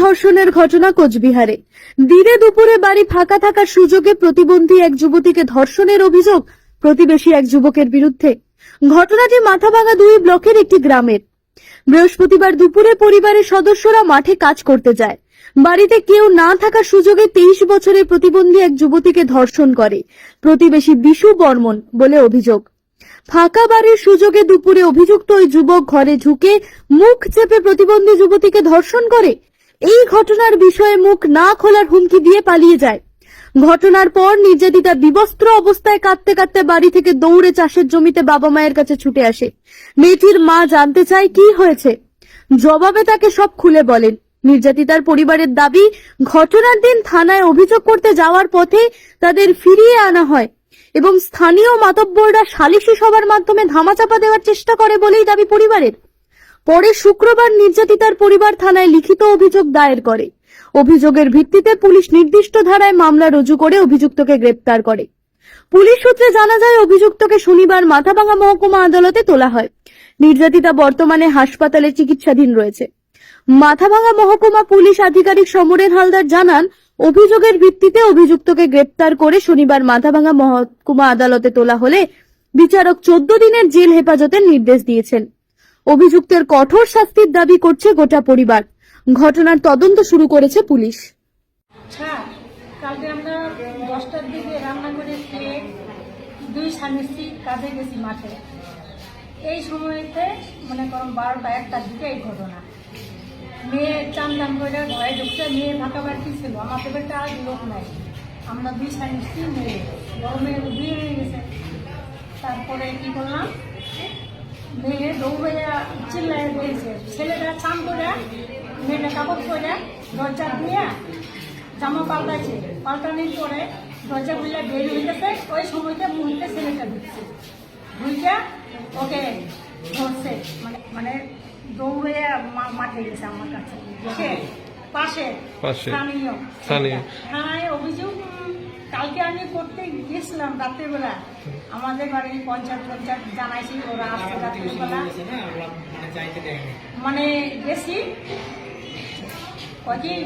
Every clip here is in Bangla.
ধর্ষণের ঘটনা কোচবিহারে। দিনে দুপুরে বাড়ি ফাঁকা থাকার সুযোগে প্রতিবন্ধী এক যুবতীকে ধর্ষণের অভিযোগ প্রতিবেশী এক যুবকের বিরুদ্ধে। ঘটনাটি মাথাভাঙা দুই ব্লকের একটি গ্রামের। বৃহস্পতিবার দুপুরে পরিবারের সদস্যরা মাঠে কাজ করতে যায়। বাড়িতে কেউ না থাকার সুযোগে তেইশ বছরের প্রতিবন্ধী এক যুবতীকে ধর্ষণ করে। প্রতিবেশী বিশু বর্মন বলে অভিযোগ। ফাঁকা বাড়ির সুযোগে দুপুরে অভিযুক্ত ওই যুবক ঘরে ঢুকে মুখ চেপে প্রতিবন্ধী যুবতীকে ধর্ষণ করে ঘটনার বিষয়ে মুখ না খোলার হুমকি দিয়ে পালিয়ে যায়। ঘটনার পর নির্যাতিতা বিবস্ত্র অবস্থায় কাঁদতে কাঁদতে বাড়ি থেকে দৌড়ে চাষের জমিতে বাবা মায়ের কাছে ছুটে আসে। মেয়েটির মা জানতে চায় কি হয়েছে। জবাবে তাকে সব খুলে বলেন। নির্যাতিতার পরিবারের দাবি, ঘটনার দিন থানায় অভিযোগ করতে যাওয়ার পথে তাদের ফিরিয়ে আনা হয় এবং স্থানীয় মাতব্বররা সালিশি সভার মাধ্যমে ধামাচাপা দেওয়ার চেষ্টা করে বলেই দাবি পরিবারের। পরে শুক্রবার নির্যাতিতার পরিবার থানায় লিখিত অভিযোগ দায়ের করে। অভিযোগের ভিত্তিতে পুলিশ নির্দিষ্ট ধারায় মামলা রুজু করে অভিযুক্তকে গ্রেপ্তার করে। পুলিশ সূত্রে জানা যায়, অভিযুক্তকে শনিবার মাথাভাঙা মহকুমা আদালতে তোলা হয়। নির্যাতিতা বর্তমানে হাসপাতালে চিকিৎসাধীন রয়েছে। মাথাভাঙা মহকুমা পুলিশ আধিকারিক সমরেন হালদার জানান, অভিযোগের ভিত্তিতে অভিযুক্তকে গ্রেপ্তার করে শনিবার মাথাভাঙা মহকুমা আদালতে তোলা হলে বিচারক চোদ্দ দিনের জেল হেফাজতের নির্দেশ দিয়েছেন। অভিযুক্তের কঠোর শাস্তির দাবি করছে গোটা পরিবার। ঘটনার তদন্ত শুরু করেছে পুলিশ। হ্যাঁ কালকে আমরা দশটার দিকে দুই গেছি মাঠে। এই সময়তে, মনে করুন, বারোটা, একটার দিকে এই ঘটনা। মেয়ে চান দান করে ঘরে ঢুকছে, মেয়ে ফাঁকা বাড়তি ছিল আমাদের বাড়িতে আর লোক নাই। আমরা দুই স্বামী মেয়ে। বড় মেয়ে বিয়ে হয়ে গেছে। তারপরে কি করলাম? মেয়ে দৌড়াইয়া চিল্লাই দিয়েছে। ছেলেটা চান করে মেয়েটা কাপড় পরে দরজা দিয়ে জামা পাল্টাইছে। পাল্টানোর পরে দরজা খুলে বের হয়ে গেছে ওই সময়টা মুহূর্তে ছেলেটা ঢুকছে। ঢুকে ওকে ধরছে। মানে মানে দৌড়ে মা- মাঠে গেছে আমার কাছে। ওকে পাশে পাশে। স্থানীয়। স্থানীয়। থানায় অভিযোগ উম, কালকে আমি করতে গেছিলাম রাত্রেবেলা। আমাদের বাড়ি পঞ্চায়েত পঞ্চায়েত জানাইছি, ওরা আসছে রাত্রেবেলা। মানে গেছি। কয়েকই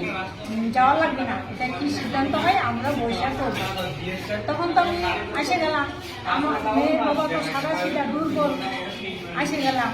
যাওয়া লাগবে না, এটা কি সিদ্ধান্ত হয়, আমরা বৈশাখ করব তখন তো আমি এসে গেলাম। আমার মেয়ের বাবা তো সাদা সিধা দুর্বল, এসে গেলাম।